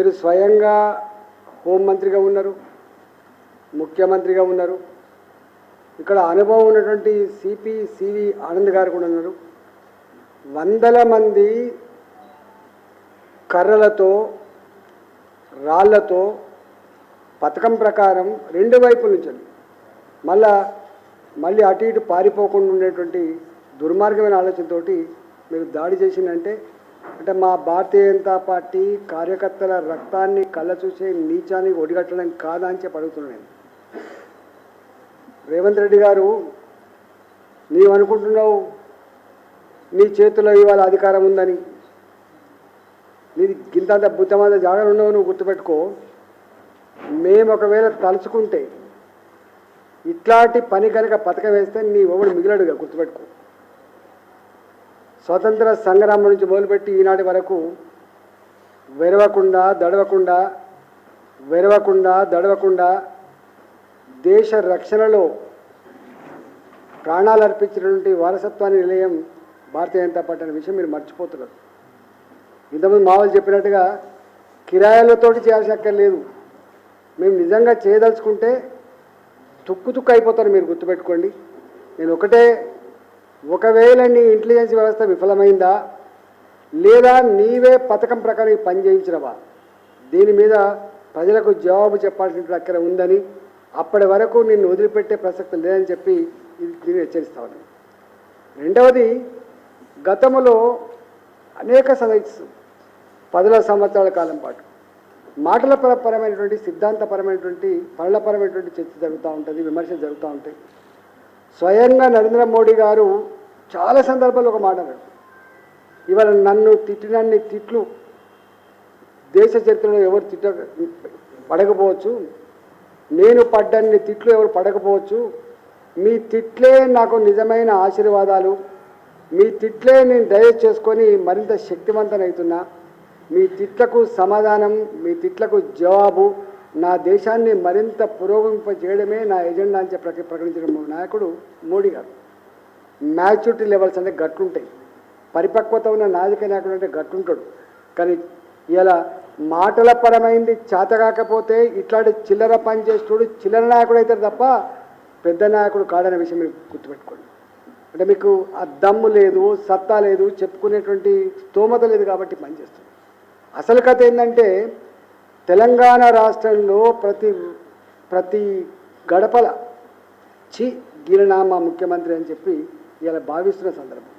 మీరు స్వయంగా హోంమంత్రిగా ఉన్నారు ముఖ్యమంత్రిగా ఉన్నారు. ఇక్కడ అనుభవం ఉన్నటువంటి సిపి సివి ఆనంద్ గారు కూడా ఉన్నారు. వందల మంది కర్రలతో రాళ్ళతో పథకం ప్రకారం రెండు వైపుల నుంచి మళ్ళా మళ్ళీ అటు ఇటు పారిపోకుండా ఉండేటువంటి దుర్మార్గమైన ఆలోచనతోటి మీరు దాడి చేసిందంటే అంటే మా భారతీయ జనతా పార్టీ కార్యకర్తల రక్తాన్ని కళ్ళ చూసే నీచాన్ని ఒడిగట్టడం కాదా అని చెప్పి అడుగుతున్నాను రేవంత్ రెడ్డి గారు నీవు అనుకుంటున్నావు నీ చేతిలో ఇవాళ అధికారం ఉందని. నీది గింతంత బుద్ధమంత జాగా ఉండవు నువ్వు గుర్తుపెట్టుకో. మేము ఒకవేళ తలుచుకుంటే ఇట్లాంటి పని కనుక పథకం వేస్తే నీ ఎవడు మిగిలడుగా గుర్తుపెట్టుకో. స్వతంత్ర సంగ్రామం నుంచి మొదలుపెట్టి ఈనాటి వరకు వెరవకుండా దడవకుండా వెరవకుండా దడవకుండా దేశ రక్షణలో ప్రాణాలు అర్పించినటువంటి వారసత్వాన్ని నిలయం భారతీయ జనతా పార్టీ అనే విషయం మీరు మర్చిపోతున్నారు. ఇంతకుముందు మామూలు చెప్పినట్టుగా కిరాయాలతోటి చేయాల్సిన అక్కర్లేదు. మేము నిజంగా చేయదలుచుకుంటే తుక్కు తుక్కు అయిపోతారు మీరు గుర్తుపెట్టుకోండి. నేను ఒకటే ఒకవేళ నీ ఇంటెలిజెన్స్ వ్యవస్థ విఫలమైందా? లేదా నీవే పథకం ప్రకారం పనిచేయించినవా పని చేయించినవా? దీని మీద ప్రజలకు జవాబు చెప్పాల్సిన అక్కడ ఉందని అప్పటి వరకు నిన్ను వదిలిపెట్టే ప్రసక్తి లేదని చెప్పి ఇది దీన్ని హెచ్చరిస్తా ఉన్నాను. రెండవది గతంలో అనేక సదస్సు పదుల సంవత్సరాల కాలం పాటు మాటల పరమైనటువంటి సిద్ధాంతపరమైనటువంటి పనులపరమైనటువంటి చర్చ జరుగుతూ ఉంటుంది విమర్శలు జరుగుతూ ఉంటాయి. స్వయంగా నరేంద్ర మోడీ గారు చాలా సందర్భాల్లో ఒక మాట అన్నాడు ఇవాళ నన్ను తిట్టినన్ని తిట్లు దేశ చరిత్రలో ఎవరు తిట్ట పడకపోవచ్చు. నేను పడ్డన్ని తిట్లు ఎవరు పడకపోవచ్చు. మీ తిట్లే నాకు నిజమైన ఆశీర్వాదాలు. మీ తిట్లే నేను దయచేసుకొని చేసుకొని మరింత శక్తివంతనవుతున్నా మీ తిట్లకు సమాధానం మీ తిట్లకు జవాబు నా దేశాన్ని మరింత పురోగమింప చేయడమే నా ఎజెండా అని చెప్పి ప్రక- ప్రకటించిన నాయకుడు మోడీ గారు. మ్యాచ్యూరిటీ లెవెల్స్ అంటే గట్టుంటాయి పరిపక్వత ఉన్న నాయక నాయకుడు అంటే గట్టుంటాడు కానీ ఇలా మాటల పరమైంది చేత కాకపోతే ఇట్లాంటి చిల్లర పని చేసేటోడు చిల్లర నాయకుడు అవుతాడు తప్ప పెద్ద నాయకుడు కాడనే విషయం మీరు గుర్తుపెట్టుకోండి. అంటే మీకు ఆ దమ్ము లేదు సత్తా లేదు చెప్పుకునేటువంటి స్తోమత లేదు కాబట్టి పనిచేస్తుంది అసలు కథ ఏంటంటే తెలంగాణ రాష్ట్రంలో ప్రతి ప్రతి గడపల చి గిరినామా ముఖ్యమంత్రి అని చెప్పి ఇలా భావిస్తున్న సందర్భం.